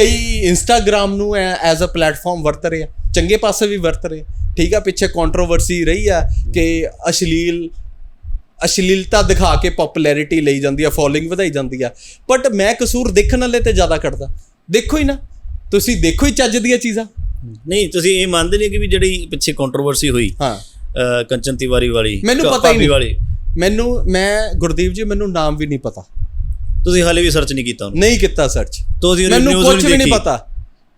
ਕਈ ਇੰਸਟਾਗ੍ਰam ਨੂੰ as a platform ਵਰਤ ਰਹੇ ਆ ਚੰਗੇ ਪਾਸੇ ਵੀ ਵਰਤ ਰਹੇ ਠੀਕ ਆ ਪਿੱਛੇ ਕੰਟਰੋਵਰਸੀ ਰਹੀ ਆ ਕਿ ਅਸ਼ਲੀਲ ਅਸ਼ਲੀਲਤਾ ਦਿਖਾ ਕੇ ਪਪੂਲੈਰਿਟੀ ਲਈ ਜਾਂਦੀ ਆ ਫੋਲੋਇੰਗ ਵਧਾਈ ਜਾਂਦੀ ਆ। ਬਟ ਮੈਂ ਕਸੂਰ ਦੇਖਣ ਵਾਲੇ ਤੇ ਜ਼ਿਆਦਾ ਕੱਢਦਾ। ਦੇਖੋ ਹੀ ਨਾ ਤੁਸੀਂ ਦੇਖੋ ਹੀ ਚੱਜ ਦੀਆਂ ਚੀਜ਼ਾਂ। ਨਹੀਂ ਤੁਸੀਂ ਇਹ ਮੰਨਦੇ ਨਹੀਂ ਕਿ ਵੀ ਜਿਹੜੀ ਪਿੱਛੇ ਕੰਟਰੋਵਰਸੀ ਹੋਈ ਹਾਂ। ਕੰਚਨ ਤਿਵਾਰੀ ਵਾਲੀ ਮੈਨੂੰ ਪਤਾ ਹੀ ਨਹੀਂ। ਵਾਲੀ। ਮੈਨੂੰ ਮੈਂ ਗੁਰਦੀਪ ਜੀ ਮੈਨੂੰ ਨਾਮ ਵੀ ਨਹੀਂ ਪਤਾ। ਤੁਸੀਂ ਹਾਲੇ ਵੀ ਸਰਚ ਨਹੀਂ ਕੀਤਾ ਉਹਨੂੰ ਨਹੀਂ ਕੀਤਾ ਸਰਚ ਤੁਸੀਂ ਉਹਦੀ ਮੈਨੂੰ news ਕੁਝ ਵੀ ਨਹੀਂ ਦੇਖੀ। ਪਤਾ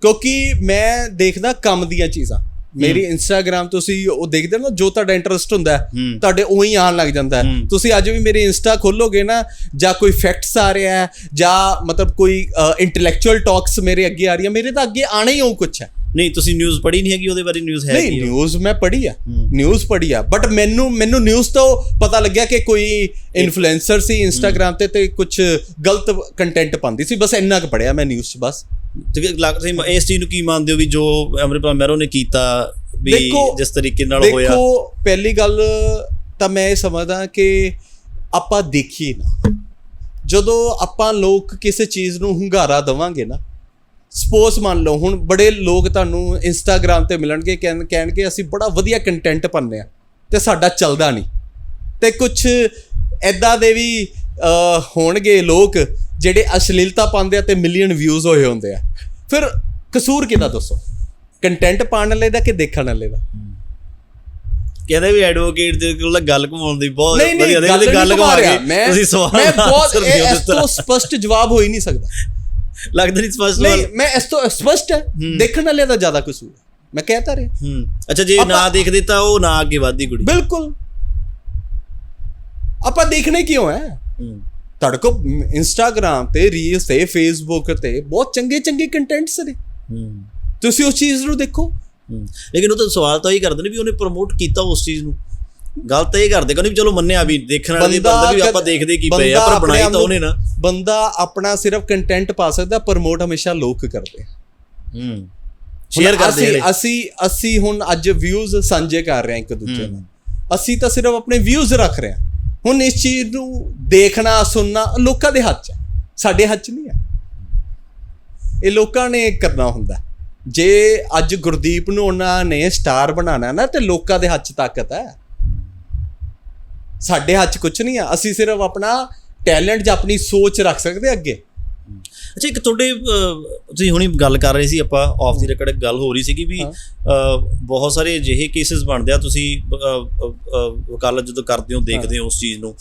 ਕਿਉਂਕਿ ਮੈਂ ਦੇਖਦਾ ਕੰਮ ਦੀਆਂ ਚੀਜ਼ਾਂ ਮੇਰੀ ਇੰਸਟਾਗ੍ਰam ਤੁਸੀਂ ਉਹ ਦੇਖਦੇ ਹੋ ਨਾ ਜੋ ਤੁਹਾਡਾ ਇੰਟਰਸਟ ਹੁੰਦਾ ਹੈ ਹੂੰ। ਤੁਹਾਡੇ ਉਹੀ ਆਣ ਲੱਗ ਜਾਂਦਾ ਹੈ ਹੂੰ। ਤੁਸੀਂ ਅੱਜ ਵੀ ਮੇਰੀ ਇੰਸਟਾ ਖੋਲੋਗੇ ਨਾ ਜਾਂ ਕੋਈ ਫੈਕਟਸ ਆ ਰਿਹਾ ਹੈ ਜਾਂ ਮਤਲਬ ਕੋਈ ਇੰਟੈਲੈਕਚੁਅਲ ਟਾਕਸ ਮੇਰੇ ਅੱਗੇ ਆ ਰਹੀਆਂ ਮੇਰੇ ਤਾਂ ਅੱਗੇ ਆਣਾ ਹੀ ਉਹ ਕੁਛ ਹੈ ਨਹੀਂ ਤੁਸੀਂ ਨਿਊਜ਼ ਪੜ੍ਹੀ ਨਹੀਂ ਹੈਗੀ ਉਹਦੇ ਬਾਰੇ ਨਿਊਜ਼ ਹੈ ਨਹੀਂ ਨਿਊਜ਼ ਮੈਂ ਪੜ੍ਹੀ ਆ। ਨਿਊਜ਼ ਪੜ੍ਹੀ ਆ। ਬਟ ਮੈਨੂੰ ਮੈਨੂੰ ਨਿਊਜ਼ ਤੋਂ ਪਤਾ ਲੱਗਿਆ ਕਿ ਕੋਈ ਇਨਫਲੂਐਂਸਰ ਸੀ ਇੰਸਟਾਗ੍ਰam ਤੇ ਤੇ ਕੁਝ ਗਲਤ ਕੰਟੈਂਟ ਪਾਉਂਦੀ ਸੀ। ਬਸ ਇੰਨਾ ਕੁ ਪੜਿਆ ਮੈਂ ਨਿਊਜ਼ 'ਚ ਬਸ। ਤੇ ਲੱਗ ਤੁਸੀਂ ਇਸ ਚੀਜ਼ ਨੂੰ ਕੀ ਮੰਨਦੇ ਹੋ ਵੀ ਜੋ ਅਮਰਿਤਪਾਲ ਮਹਿਰੋ ਨੇ ਕੀਤਾ ਵੀ ਜਿਸ ਤਰੀਕੇ ਨਾਲ ਹੋਇਆ? ਦੇਖੋ ਪਹਿਲੀ ਗੱਲ ਤਾਂ ਮੈਂ ਇਹ ਸਮਝਦਾ ਕਿ ਆਪਾਂ ਦੇਖੀਏ ਨਾ। ਜਦੋਂ ਆਪਾਂ ਲੋਕ ਕਿਸੇ ਚੀਜ਼ ਨੂੰ ਹੁੰਗਾਰਾ ਦਵਾਂਗੇ ਨਾ ਸਪੋਜ਼ ਮੰਨ ਲਓ ਹੁਣ ਬੜੇ ਲੋਕ ਤੁਹਾਨੂੰ ਇੰਸਟਾਗ੍ਰam ਤੇ ਮਿਲਣਗੇ ਕਹਿਣ ਕਹਿਣਗੇ ਅਸੀਂ ਬੜਾ ਵਧੀਆ ਕੰਟੈਂਟ ਪਾਉਂਦੇ ਆ ਤੇ ਸਾਡਾ ਚੱਲਦਾ ਨਹੀਂ। ਤੇ ਕੁਝ ਐਦਾਂ ਦੇ ਵੀ ਹੋਣਗੇ ਲੋਕ ਜਿਹੜੇ ਅਸ਼ਲੀਲਤਾ ਪਾਉਂਦੇ ਆ ਤੇ ਮਿਲੀਅਨ ਵਿਊਜ਼ ਹੋਏ ਹੁੰਦੇ ਆ। ਫਿਰ ਕਸੂਰ ਕਿਹਦਾ ਦੱਸੋ? ਕੰਟੈਂਟ ਪਾਉਣ ਵਾਲੇ ਦਾ ਕਿ ਦੇਖਣ ਵਾਲੇ ਦਾ? ਕਹਿੰਦੇ ਵੀ ਐਡਵੋਕੇਟ ਦੇ ਕੋਲ ਗੱਲ ਘੁਮਾਉਣ ਦੀ ਬਹੁਤ ਵਧੀਆ ਗੱਲ ਘੁਮਾ ਰਿਹਾ ਤੁਸੀਂ ਸਵਾਲ ਮੈਂ ਬਹੁਤ ਇਸ। ਤੋਂ ਸਪਸ਼ਟ ਜਵਾਬ ਹੋ ਹੀ ਨਹੀਂ ਸਕਦਾ। ਲੱਗਦਾ ਨਹੀਂ ਸਪਸ਼ਟ ਨਹੀਂ ਮੈਂ ਇਸ ਤੋਂ ਸਪਸ਼ਟ ਹੈ। ਦੇਖਣ ਵਾਲੇ ਦਾ ਜ਼ਿਆਦਾ ਕਸੂਰ ਹੈ ਮੈਂ ਕਹਿਤਾ ਰਿਹਾ। ਹੂੰ। ਅੱਛਾ ਜੇ ਨਾ ਦੇਖਦੇ ਤਾਂ ਉਹ ਨਾ ਅੱਗੇ ਵਧਦੀ ਕੁੜੀ। ਬਿਲਕੁਲ। ਆਪਾਂ ਦੇਖਣੇ ਕਿਉਂ ਹੈ? ਹੂੰ। ਤੁਹਾਡੇ ਕੋ ਇੰਸਟਾਗ੍ਰam ਤੇ ਰੀਲਸ ਤੇ ਫੇਸਬੁੱਕ ਤੇ ਬਹੁਤ ਚੰਗੇ ਚੰਗੇ ਕੰਟੈਂਟਸ ਨੇ। ਹੂੰ। ਤੁਸੀਂ ਉਸ ਚੀਜ਼ ਨੂੰ ਦੇਖੋ। ਹੂੰ। ਲੇਕਿਨ ਉਹ ਤਾਂ ਸਵਾਲ ਤਾਂ ਇਹ ਕਰਦੇ ਨੇ ਵੀ ਉਹਨੇ ਪ੍ਰਮੋਟ ਕੀਤਾ ਉਸ ਚੀਜ਼ ਨੂੰ। ਗੱਲ ਤਾਂ ਇਹ ਕਰਦੇ ਕਹਿੰਦੇ ਵੀ ਚਲੋ ਮੰਨਿਆ ਵੀ ਦੇਖਣ ਵਾਲੇ ਬੰਦਾ ਬੰਦਾ ਵੀ ਆਪਾਂ ਦੇਖਦੇ ਕੀ ਪਏ ਆ ਪਰ ਬਣਾਈ ਤਾਂ ਉਹਨੇ ਨਾ। ਬੰਦਾ ਆਪਣਾ ਸਿਰਫ ਕੰਟੈਂਟ ਪਾ ਸਕਦਾ ਪ੍ਰਮੋਟ ਹਮੇਸ਼ਾ ਲੋਕ ਕਰਦੇ। ਹੂੰ। ਸ਼ੇਅਰ ਕਰਦੇ ਅਸੀਂ ਅਸੀਂ ਅਸੀਂ ਹੁਣ ਅੱਜ ਵਿਊਜ਼ ਸਾਂਝੇ ਕਰ ਰਹੇ ਹਾਂ ਇੱਕ ਦੂਜੇ ਨਾਲ। ਅਸੀਂ ਤਾਂ ਸਿਰਫ ਆਪਣੇ ਵਿਊਜ਼ ਰੱਖ ਰਹੇ ਹਾਂ। ਹੁਣ ਇਸ ਚੀਜ਼ ਨੂੰ ਦੇਖਣਾ ਸੁਣਨਾ ਲੋਕਾਂ ਦੇ ਹੱਥ 'ਚ ਸਾਡੇ ਹੱਥ 'ਚ ਨਹੀਂ ਹੈ ਇਹ ਲੋਕਾਂ ਨੇ ਕਰਨਾ ਹੁੰਦਾ। ਜੇ ਅੱਜ ਗੁਰਦੀਪ ਨੂੰ ਉਹਨਾਂ ਨੇ ਸਟਾਰ ਬਣਾਉਣਾ ਨਾ ਤੇ ਲੋਕਾਂ ਦੇ ਹੱਥ 'ਚ ਤਾਕਤ ਹੈ। ਸਾਡੇ ਹੱਥ 'ਚ ਕੁਝ ਨਹੀਂ ਆ। ਅਸੀਂ ਸਿਰਫ ਆਪਣਾ ਟੈਲੈਂਟ ਜਾਂ ਆਪਣੀ ਸੋਚ ਰੱਖ ਸਕਦੇ ਅੱਗੇ। ਅੱਛਾ ਇੱਕ ਤੁਹਾਡੇ ਤੁਸੀਂ ਹੁਣੀ ਗੱਲ ਕਰ ਰਹੇ ਸੀ ਆਪਾਂ ਆਫ ਦੀ ਰਿਕਾਰਡ ਗੱਲ ਹੋ ਰਹੀ ਸੀ ਕਿ ਵੀ ਬਹੁਤ ਸਾਰੇ ਅਜਿਹੇ ਕੇਸਿਸ ਬਣਦੇ ਆ ਤੁਸੀਂ ਵਕਾਲਤ ਜਦੋਂ ਕਰਦੇ ਹੋ ਦੇਖਦੇ ਹੋ ਉਸ ਚੀਜ਼ ਨੂੰ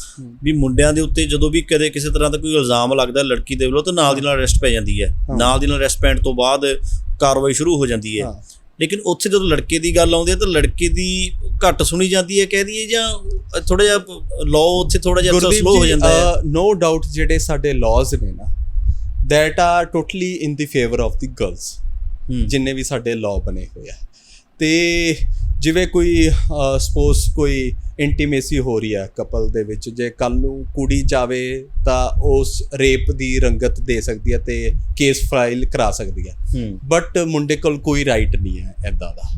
ਵੀ ਮੁੰਡਿਆਂ ਦੇ ਉੱਤੇ ਜਦੋਂ ਵੀ ਕਦੇ ਕਿਸੇ ਤਰ੍ਹਾਂ ਦਾ ਕੋਈ ਇਲਜ਼ਾਮ ਲੱਗਦਾ ਲੜਕੀ ਦੇ ਵੱਲੋਂ ਤਾਂ ਨਾਲ ਦੀ ਨਾਲ ਅਰੈਸਟ ਪੈ ਜਾਂਦੀ ਹੈ। ਨਾਲ ਦੀ ਨਾਲ ਅਰੈਸਟ ਪੈਣ ਤੋਂ ਬਾਅਦ ਕਾਰਵਾਈ ਸ਼ੁਰੂ ਹੋ ਜਾਂਦੀ ਹਾਂ। ਲੇਕਿਨ ਉੱਥੇ ਜਦੋਂ ਲੜਕੇ ਦੀ ਗੱਲ ਆਉਂਦੀ ਹੈ ਤਾਂ ਲੜਕੇ ਦੀ ਘੱਟ ਸੁਣੀ ਜਾਂਦੀ ਹੈ ਕਹਿ ਦਈਏ ਜਾਂ ਥੋੜਾ ਜਿਹਾ ਲਾਅ ਉੱਥੇ ਥੋੜਾ ਜਿਹਾ ਸਲੋ ਹੋ ਜਾਂਦਾ ਹੈ ਨੋ ਡਾਊਟ ਜਿਹੜੇ ਸਾਡੇ ਲਾਜ਼ ਨੇ ਨਾ are totally in the favor of the girls ਹੂੰ। ਜਿੰਨੇ ਵੀ ਸਾਡੇ ਲਾਅ ਬਣੇ ਹੋਏ ਆ ਤੇ ਜਿਵੇਂ ਕੋਈ ਸਪੋਜ਼ ਕੋਈ ਇੰਟੀਮੇਸੀ ਹੋ ਰਹੀ ਹੈ ਕਪਲ ਦੇ ਵਿੱਚ ਜੇ ਕੱਲ ਨੂੰ ਕੁੜੀ ਚਾਵੇ ਤਾਂ ਉਸ ਰੇਪ ਦੀ ਰੰਗਤ ਦੇ ਸਕਦੀ ਹੈ ਤੇ ਕੇਸ ਫਾਈਲ ਕਰਾ ਸਕਦੀ ਹੈ। ਬਟ ਮੁੰਡੇ ਕੋਲ ਕੋਈ ਰਾਈਟ ਨਹੀਂ ਹੈ ਐਦਾਂ ਦਾ।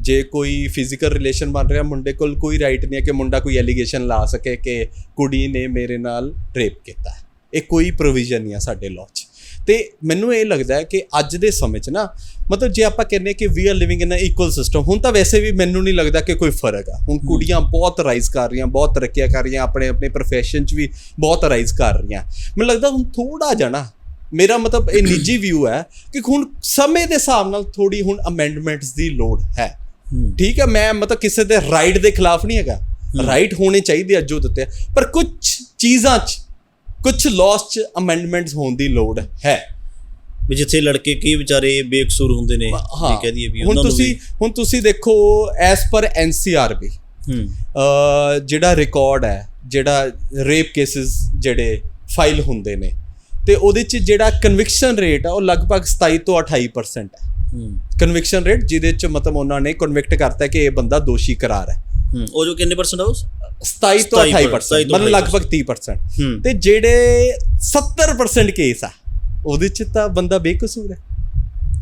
ਜੇ ਕੋਈ ਫਿਜ਼ੀਕਲ ਰਿਲੇਸ਼ਨ ਬਣ ਰਿਹਾ ਮੁੰਡੇ ਕੋਲ ਕੋਈ ਰਾਈਟ ਨਹੀਂ ਹੈ ਕਿ ਮੁੰਡਾ ਕੋਈ ਐਲੀਗੇਸ਼ਨ ਲਾ ਸਕੇ ਕਿ ਕੁੜੀ ਨੇ ਮੇਰੇ ਨਾਲ ਰੇਪ ਕੀਤਾ ਹੈ। ਇਹ ਕੋਈ ਪ੍ਰੋਵੀਜ਼ਨ ਨਹੀਂ ਆ ਸਾਡੇ ਲਾਅ 'ਚ। ਤੇ ਮੈਨੂੰ ਇਹ ਲੱਗਦਾ ਹੈ ਕਿ ਅੱਜ ਦੇ ਸਮੇਂ 'ਚ ਨਾ ਮਤਲਬ ਜੇ ਆਪਾਂ ਕਹਿੰਨੇ ਕਿ we are living in a equal system ਹੁਣ ਤਾਂ ਵੈਸੇ ਵੀ ਮੈਨੂੰ ਨਹੀਂ ਲੱਗਦਾ ਕਿ ਕੋਈ ਫ਼ਰਕ ਆ। ਹੁਣ ਕੁੜੀਆਂ ਬਹੁਤ ਰਾਈਜ਼ ਕਰ ਰਹੀਆਂ ਬਹੁਤ ਤਰੱਕੀਆਂ ਕਰ ਰਹੀਆਂ ਆਪਣੇ ਆਪਣੇ profession 'ਚ ਵੀ ਬਹੁਤ ਰਾਈਜ਼ ਕਰ ਰਹੀਆਂ। ਮੈਨੂੰ ਲੱਗਦਾ ਹੁਣ ਥੋੜਾ ਜਣਾ ਮੇਰਾ ਮਤਲਬ ਇਹ ਨਿੱਜੀ ਵਿਊ ਹੈ ਕਿ ਹੁਣ ਸਮੇਂ ਦੇ ਹਿਸਾਬ ਨਾਲ ਥੋੜੀ ਹੁਣ ਅਮੈਂਡਮੈਂਟਸ ਦੀ ਲੋੜ ਹੈ। ਠੀਕ ਹੈ ਮੈਂ ਮਤਲਬ ਕਿਸੇ ਦੇ ਰਾਈਟ ਦੇ ਖਿਲਾਫ ਨਹੀਂ ਹੈਗਾ। ਰਾਈਟ ਹੋਣੇ ਚਾਹੀਦੇ ਆ ਜੋ ਦਿੱਤੇ। ਪਰ ਕੁਝ ਚੀਜ਼ਾਂ 'ਚ ਕੁਝ ਲਾਸ 'ਚ ਅਮੈਂਡਮੈਂਟਸ ਹੋਣ ਦੀ ਲੋੜ ਹੈ। ਵੀ ਜਿੱਥੇ ਲੜਕੇ ਕੀ ਵਿਚਾਰੇ ਬੇਕਸੂਰ ਹੁੰਦੇ ਨੇ ਹਾਂ। ਜੇ ਕਹਿ ਦਈਏ ਵੀ ਹੁਣ ਉਹਨਾਂ ਨੂੰ ਤੁਸੀਂ ਹੁਣ ਤੁਸੀਂ ਦੇਖੋ ਐਸ ਪਰ ਐਨਸੀਆਰਬੀ ਹੂੰ। ਜਿਹੜਾ ਰਿਕਾਰਡ ਹੈ ਜਿਹੜਾ ਰੇਪ ਕੇਸਿਸ ਜਿਹੜੇ ਫਾਈਲ ਹੁੰਦੇ ਨੇ ਤੇ ਉਹਦੇ 'ਚ ਜਿਹੜਾ ਕਨਵਿਕਸ਼ਨ ਰੇਟ ਆ ਉਹ ਲਗਭਗ 27 ਤੋਂ 28% ਹੈ। ਹੂੰ। ਕਨਵਿਕਸ਼ਨ ਰੇਟ ਜਿਹਦੇ 'ਚ ਮਤਲਬ ਉਹਨਾਂ ਨੇ ਕਨਵਿਕਟ ਕਰਤਾ ਕਿ ਇਹ ਬੰਦਾ ਦੋਸ਼ੀ ਕਰਾਰ ਹੂੰ। ਉਹ ਜੋ ਕਿੰਨੇ ਪਰਸੈਂਟ ਆ ਉਸ? 27 ਤੋਂ 27% 28% ਮਤਲਬ ਲਗਭਗ 30% ਹੂੰ। ਤੇ ਜਿਹੜੇ 70% ਕੇਸ ਆ ਉਹਦੇ ਚ ਤਾਂ ਬੰਦਾ ਬੇਕਸੂਰ ਹੈ।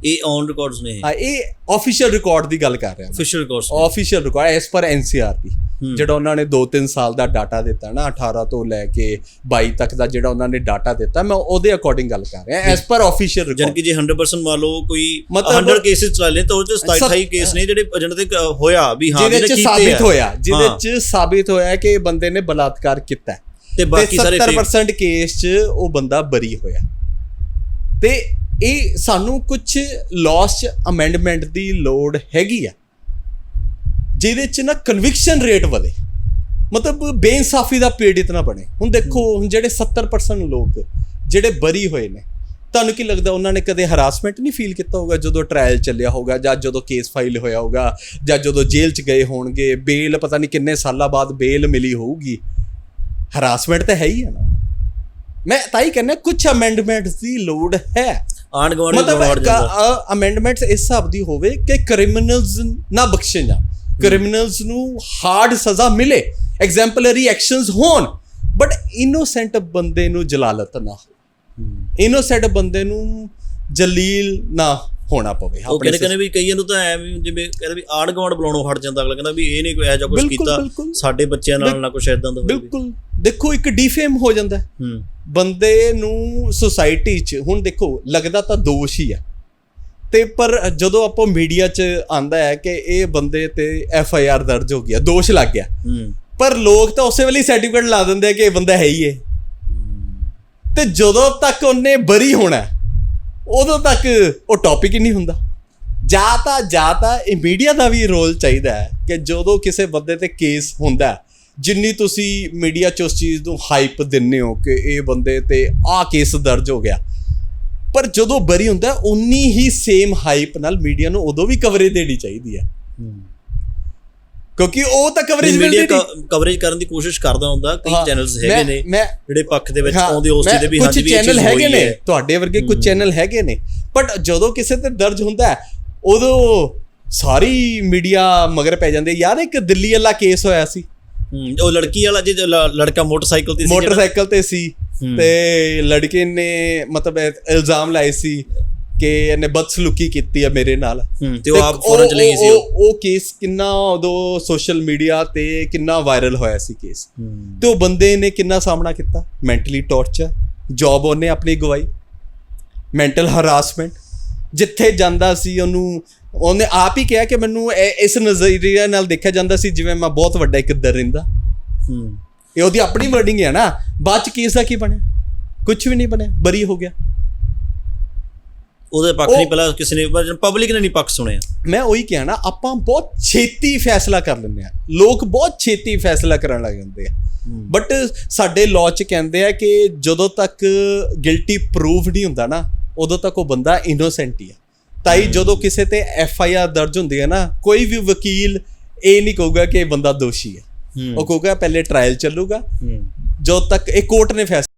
ਇਹ ਔਨ ਰਿਕਾਰਡਸ ਨੇ ਹਾਂ ਇਹ ਆਫੀਸ਼ੀਅਲ ਰਿਕਾਰਡ ਦੀ ਗੱਲ ਕਰ ਰਿਹਾ ਮੈਂ official records official record S ਪਰ ਐਨਸੀਆਰਟੀ ਹੂੰ। ਜਿਹੜਾ ਉਹਨਾਂ ਨੇ 2-3 ਸਾਲ ਦਾ ਡਾਟਾ ਦਿੱਤਾ ਨਾ 18 ਤੋਂ ਲੈ ਕੇ 22 ਤੱਕ ਦਾ ਜਿਹੜਾ ਉਹਨਾਂ ਨੇ ਡਾਟਾ ਦਿੱਤਾ ਮੈਂ ਉਹਦੇ ਅਕੋਰਡਿੰਗ ਗੱਲ ਕਰ ਰਿਹਾ ਐਸ ਪਰ ਆਫੀਸ਼ੀਅਲ ਰਿਕਾਰਡ ਕਿ ਜੇ 100% ਮੰਨ ਲਓ ਕੋਈ ਮਤਲਬ- 100 ਕੇਸਿਸ ਚੱਲੇ ਤਾਂ ਉਹ ਚ 27 28 ਕੇਸ ਨੇ ਜਿਹੜੇ ਜਿਹਨਾਂ ਤੇ ਹੋਇਆ ਵੀ ਹਾਂ ਜਿਹਦੇ ਚ ਸਾਬਿਤ। ਹੋਇਆ ਜਿਹਦੇ। ਚ ਸਾਬਿਤ ਹੋਇਆ ਕਿ ਇਹ ਬੰਦੇ ਨੇ ਬਲਾਤਕਾਰ ਕੀਤਾ। ਤੇ ਬਾਕੀ ਸਾਰੇ fake। 70% ਕੇਸ 'ਚ ਉਹ ਬੰਦਾ ਬਰੀ ਹੋਇਆ ਤੇ ਇਹ ਸਾਨੂੰ ਕੁਝ ਲਾਸ 'ਚ ਅਮੈਂਡਮੈਂਟ ਦੀ ਲੋੜ ਹੈਗੀ ਆ। ਜਿਹਦੇ 'ਚ ਨਾ ਕਨਵਿਕਸ਼ਨ ਰੇਟ ਵਧੇ। ਮਤਲਬ ਬੇਇਨਸਾਫੀ ਦਾ ਪੀੜਿਤ ਨਾ ਬਣੇ। ਹੁਣ ਦੇਖੋ, ਹੁਣ ਜਿਹੜੇ 70% ਲੋਕ ਜਿਹੜੇ ਬਰੀ ਹੋਏ ਨੇ, ਤੁਹਾਨੂੰ ਕੀ ਲੱਗਦਾ ਉਹਨਾਂ ਨੇ ਕਦੇ ਹਰਾਸਮੈਂਟ ਨਹੀਂ ਫੀਲ ਕੀਤਾ ਹੋਊਗਾ? ਜਦੋਂ ਟ੍ਰਾਇਲ ਚੱਲਿਆ ਹੋਊਗਾ ਜਾਂ ਜਦੋਂ ਕੇਸ ਫਾਈਲ ਹੋਇਆ ਹੋਊਗਾ ਜਾਂ ਜਦੋਂ ਜੇਲ੍ਹ 'ਚ ਗਏ ਹੋਣਗੇ ਬੇਲ ਪਤਾ ਨਹੀਂ ਕਿੰਨੇ ਸਾਲਾਂ ਬਾਅਦ ਬੇਲ ਮਿਲੀ ਹੋਊਗੀ। ਹਰਾਸਮੈਂਟ ਤਾਂ ਹੈ ਹੀ ਹੈ ਨਾ। ਮੈਂ ਤਾਂ ਹੀ ਕਹਿੰਦਾ ਕੁਝ ਅਮੈਂਡਮੈਂਟਸ ਦੀ ਲੋੜ ਹੈ। ਗੁਆਂਢ ਦੇ ਮਤਲਬ ਅਮੈਂਡਮੈਂਟਸ ਇਸ ਹਿਸਾਬ ਦੀ ਹੋਵੇ ਕਿ ਕ੍ਰਿਮੀਨਲਸ ਨਾ ਬਖਸ਼ੇ ਜਾਣ। ਕ੍ਰਿਮੀਨਲਸ ਨੂੰ ਹਾਰਡ ਸਜ਼ਾ ਮਿਲੇ ਐਗਜ਼ੈਂਪਲਰੀ ਐਕਸ਼ਨਸ ਹੋਣ ਬਟ ਇਨੋਸੈਂਟ ਬੰਦੇ ਨੂੰ ਜਲਾਲਤ ਨਾ ਇਨੋਸੈਂਟ ਬੰਦੇ ਨੂੰ ਜਲੀਲ ਨਾ ਹੋਣਾ ਪਵੇ ਉਹ ਕਹਿੰਦੇ ਕਹਿੰਦੇ ਵੀ ਕਈਆਂ ਨੂੰ ਤਾਂ ਐ ਵੀ ਜਿਵੇਂ ਕਹਿੰਦੇ ਵੀ ਆਂਢ ਗੁਆਂਢ ਬੁਲਾਉਣੋਂ ਹਟ ਜਾਂਦਾ ਅਗਲਾ ਕਹਿੰਦਾ ਵੀ ਇਹ ਨਹੀਂ ਕੋਈ ਜਿਹਾ ਕੁਝ ਕੀਤਾ। ਸਾਡੇ ਬੱਚਿਆਂ ਨਾਲ ਨਾ ਕੁਝ ਐਦਾਂ ਦਾ ਹੋਵੇ। ਬਿਲਕੁਲ। ਦੇਖੋ ਇੱਕ ਡੀਫੇਮ ਹੋ ਜਾਂਦਾ ਹੈ। ਬੰਦੇ ਨੂੰ ਸੁਸਾਇਟੀ 'ਚ ਹੁਣ ਦੇਖੋ ਲੱਗਦਾ ਤਾਂ ਦੋਸ਼ ਹੀ ਹੈ। ਤੇ ਪਰ ਜਦੋਂ ਆਪਾਂ ਮੀਡੀਆ 'ਚ ਆਂਦਾ ਹੈ ਕਿ ਇਹ ਬੰਦੇ ਤੇ ਐਫ ਆਈ ਆਰ ਦਰਜ ਹੋ ਗਿਆ ਦੋਸ਼ ਲੱਗ ਗਿਆ। ਹੂੰ। ਪਰ ਲੋਕ ਤਾਂ ਉਸੇ ਵੇਲੇ ਸਰਟੀਫਿਕੇਟ ਲਾ ਦਿੰਦੇ ਆ ਕਿ ਇਹ ਬੰਦਾ ਹੈ ਹੀ ਇਹ। ਤੇ ਜਦੋਂ ਤੱਕ ਉਹਨੇ ਬਰੀ ਹੋਣਾ ਉਦੋਂ ਤੱਕ ਉਹ ਟੌਪਿਕ ਹੀ ਨਹੀਂ ਹੁੰਦਾ। ਜਾਂ ਤਾਂ ਜਾਂ ਤਾਂ ਇਹ ਮੀਡੀਆ ਦਾ ਵੀ ਰੋਲ ਚਾਹੀਦਾ ਹੈ ਕਿ ਜਦੋਂ ਕਿਸੇ ਬੰਦੇ ਤੇ ਕੇਸ ਹੁੰਦਾ ਹੈ, ਜਿੰਨੀ ਤੁਸੀਂ ਮੀਡੀਆ 'ਚ ਉਸ ਚੀਜ਼ ਨੂੰ ਹਾਈਪ ਦਿੰਨੇ ਹੋ ਕਿ ਇਹ ਬੰਦੇ ਤੇ ਆਹ ਕੇਸ ਦਰਜ ਹੋ ਗਿਆ। ਪਰ ਜਦੋਂ ਬਰੀ ਹੁੰਦਾ ਉਨੀ ਹੀ ਸੇਮ ਹਾਈਪ ਨਾਲ ਮੀਡੀਆ ਨੂੰ ਉਦੋਂ ਵੀ ਕਵਰੇਜ ਦੇਣੀ ਚਾਹੀਦੀ ਹੈ। ਕਿਉਂਕਿ ਉਹ ਤਾਂ ਕਵਰੇਜ ਮਿਲਦੀ ਨਹੀਂ। ਕਵਰੇਜ ਕਰਨ ਦੀ ਕੋਸ਼ਿਸ਼ ਕਰਦਾ ਹੁੰਦਾ ਕਈ ਚੈਨਲਸ ਹੈਗੇ ਨੇ ਜਿਹੜੇ ਪੱਖ ਦੇ ਵਿੱਚ ਆਉਂਦੇ ਉਸ ਚੀਜ਼ ਦੇ ਵੀ ਹਾਂਜੀ ਵੀ ਚੈਨਲ ਹੈਗੇ ਨੇ ਤੁਹਾਡੇ ਵਰਗੇ ਕੁਝ ਚੈਨਲ ਹੈਗੇ ਨੇ ਬਟ ਜਦੋਂ ਕਿਸੇ ਤੇ ਦਰਜ ਹੁੰਦਾ ਉਦੋਂ ਸਾਰੀ ਮੀਡੀਆ ਮਗਰ ਪੈ ਜਾਂਦੇ ਯਾਰ ਇੱਕ ਦਿੱਲੀ ਵਾਲਾ ਕੇਸ ਹੋਇਆ ਸੀ। ਉਹ ਲੜਕੀ ਵਾਲਾ ਜੇ ਲੜਕਾ ਮੋਟਰਸਾਈਕਲ ਤੇ ਸੀ ਮੋਟਰਸਾਈਕਲ ਤੇ ਸੀ। ਤੇ ਲੜਕੇ ਨੇ ਮਤਲਬ ਇਲਜ਼ਾਮ ਲਾਏ ਸੀ ਕਿ ਇਹਨੇ ਬਦਸਲੂਕੀ ਕੀਤੀ ਹੈ ਮੇਰੇ ਨਾਲ। ਤੇ ਉਹ ਆਪ ਫੌਰਨ ਚਲੀ ਗਈ ਸੀ ਉਹ। ਕੇਸ ਕਿੰਨਾ ਉਦੋਂ ਸੋਸ਼ਲ ਮੀਡੀਆ ਤੇ ਕਿੰਨਾ ਵਾਇਰਲ ਹੋਇਆ ਸੀ ਕੇਸ ਤੇ ਉਹ ਬੰਦੇ ਨੇ ਕਿੰਨਾ ਸਾਹਮਣਾ ਕੀਤਾ? ਮੈਂਟਲੀ ਟੌਰਚਰ ਜੌਬ ਉਹਨੇ ਆਪਣੀ ਗਵਾਈ। ਮੈਂਟਲ ਹਰਾਸਮੈਂਟ ਜਿੱਥੇ ਜਾਂਦਾ ਸੀ ਉਹਨੂੰ ਉਹਨੇ ਆਪ ਹੀ ਕਿਹਾ ਕਿ ਮੈਨੂੰ ਇਸ ਨਜ਼ਰੀਏ ਨਾਲ ਦੇਖਿਆ ਜਾਂਦਾ ਸੀ ਜਿਵੇਂ ਮੈਂ ਬਹੁਤ ਵੱਡਾ ਇੱਕ ਦਰਿੰਦਾ। ਹੂੰ। ਇਹ ਉਹਦੀ ਆਪਣੀ ਵਰਡਿੰਗ ਹੈ ਨਾ। ਬਾਅਦ ਚ ਕੇਸ ਦਾ ਕੀ ਬਣਿਆ? ਕੁਝ ਵੀ ਨਹੀਂ ਬਣਿਆ ਬਰੀ ਹੋ ਗਿਆ। ਉਹਦੇ ਪੱਖ ਨਹੀਂ ਪਹਿਲਾਂ ਕਿਸੇ ਨੇ ਪਬਲਿਕ ਨੇ ਨਹੀਂ ਪੱਖ ਸੁਣਿਆ। ਮੈਂ ਉਹੀ ਕਿਹਾ ਨਾ ਆਪਾਂ ਬਹੁਤ ਛੇਤੀ ਫੈਸਲਾ ਕਰ ਲੈਂਦੇ ਆ। ਲੋਕ ਬਹੁਤ ਛੇਤੀ ਫੈਸਲਾ ਕਰਨ ਲੱਗ ਜਾਂਦੇ ਆ। ਬਟ ਸਾਡੇ ਲਾਅ 'ਚ ਕਹਿੰਦੇ ਆ ਕਿ ਜਦੋਂ ਤੱਕ ਗਿਲਟੀ ਪ੍ਰੂਫ ਨਹੀਂ ਹੁੰਦਾ ਨਾ ਉਦੋਂ ਤੱਕ ਉਹ ਬੰਦਾ ਇਨੋਸੈਂਟ ਹੀ ਆ। ਤਾਈ ਜਦੋਂ ਕਿਸੇ ਤੇ ਐਫ ਆਈ ਆਰ ਦਰਜ ਹੁੰਦੀ ਹੈ ਨਾ ਕੋਈ ਵੀ ਵਕੀਲ ਇਹ ਨਹੀਂ ਕਹੂਗਾ ਕਿ ਇਹ ਬੰਦਾ ਦੋਸ਼ੀ ਹੈ। ਉਹ ਕਹੂਗਾ ਪਹਿਲੇ ਟ੍ਰਾਇਲ ਚੱਲੂਗਾ। ਜਦੋਂ ਤੱਕ ਇਹ ਕੋਰਟ ਨੇ ਫੈਸਲਾ